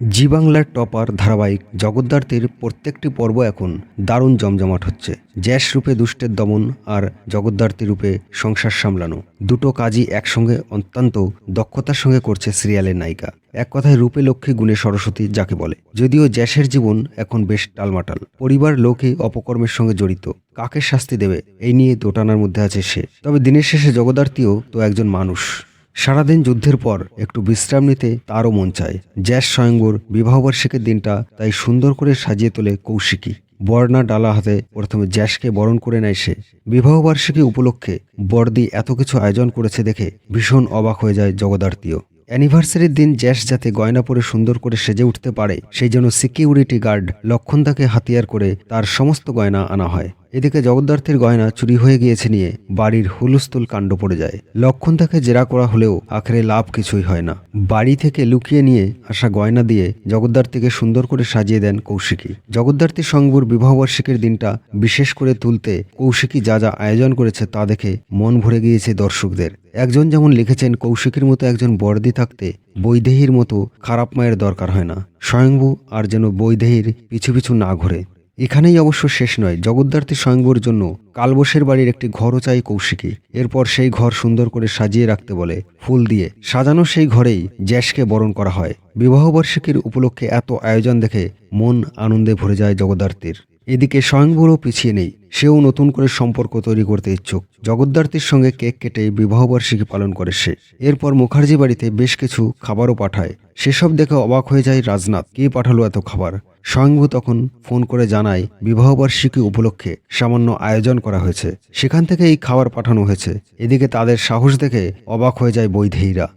জি বাংলার টপার ধারাবাহিক জগদ্ধার্তীর প্রত্যেকটি পর্ব এখন দারুণ জমজমাট হচ্ছে। জ্যাস রূপে দুষ্টের দমন আর জগদ্ধার্তী রূপে সংসার সামলানো দুটো কাজই একসঙ্গে অত্যন্ত দক্ষতার সঙ্গে করছে সিরিয়ালের নায়িকা। এক কথায় রূপে লক্ষ্মী গুণে সরস্বতী যাকে বলে। যদিও জ্যাসের জীবন এখন বেশ টালমাটাল। পরিবার লোকে অপকর্মের সঙ্গে জড়িত। কাকে শাস্তি দেবে? এই নিয়ে দোটানার মধ্যে আছে সে। তবে দিনের শেষে জগদ্ধার্তীও তো একজন মানুষ। সারাদিন যুদ্ধের পর একটু বিশ্রাম নিতে তারও মন চায়। জ্যাস স্বয়ংবর বিবাহবার্ষিকীর দিনটা তাই সুন্দর করে সাজিয়ে তোলে কৌশিকী। বর্ণা ডালা হাতে প্রথমে জ্যাসকে বরণ করে নেয় সে। বিবাহবার্ষিকী উপলক্ষে বর্দি এত কিছু আয়োজন করেছে দেখে ভীষণ অবাক হয়ে যায় জগদার্তীয় অ্যানিভার্সারির দিন জ্যাস যাতে গয়না পরে সুন্দর করে সেজে উঠতে পারে, সেই জন্য সিকিউরিটি গার্ড লক্ষণদাকে হাতিয়ার করে তার সমস্ত গয়না আনা হয়। এদিকে জগদ্ধার্থীর গয়না চুরি হয়ে গিয়েছে নিয়ে বাড়ির হুলস্থুল কাণ্ড পড়ে যায়। লক্ষণ তাকে জেরা করা হলেও আখেরে লাভ কিছুই হয় না। বাড়ি থেকে লুকিয়ে নিয়ে আসা গয়না দিয়ে জগদ্ধার্থীকে সুন্দর করে সাজিয়ে দেন কৌশিকী। জগদ্ধার্থী সংবুর বিবাহবার্ষিকীর দিনটা বিশেষ করে তুলতে কৌশিকী যা যা আয়োজন করেছে তা দেখে মন ভরে গিয়েছে দর্শকদের। একজন যেমন লিখেছেন, কৌশিকীর মতো একজন বর্দি থাকতে বৈদেহীর মতো খারাপ মায়ের দরকার হয় না। স্বয়ংভু আর যেন বৈদেহীর পিছু পিছু না ঘোরে। এখানেই অবশ্য শেষ নয় জগদ্ধার্থী স্বয়ংবর জন্য কালবশের বাড়ির একটি ঘরও চাই কৌশিকী। এরপর সেই ঘর সুন্দর করে সাজিয়ে রাখতে বলে, ফুল দিয়ে। সাজানো সেই ঘরেই জ্যাশকে বরণ করা হয়। বিবাহবার্ষিকীর উপলক্ষে এত আয়োজন দেখে মন আনন্দে ভরে যায় জগদ্ধার্থীর এদিকে স্বয়ংবরও পিছিয়ে নেই। সেও নতুন করে সম্পর্ক তৈরি করতে ইচ্ছুক। জগদ্ধার্থীর সঙ্গে কেক কেটে বিবাহবার্ষিকী পালন করে সে। এরপর মুখার্জি বাড়িতে বেশ কিছু খাবারও পাঠায়। সেসব দেখে অবাক হয়ে যায় রাজনাথ। কে পাঠালো এত খাবার? স্বয়ংভু তখন ফোন করে জানায়, বিবাহবার্ষিকী উপলক্ষে সামান্য আয়োজন করা হয়েছে। সেখান থেকে এই খাবার পাঠানো হয়েছে। এদিকে তাদের সাহস দেখে অবাক হয়ে যায় বৈধেয়ীরা।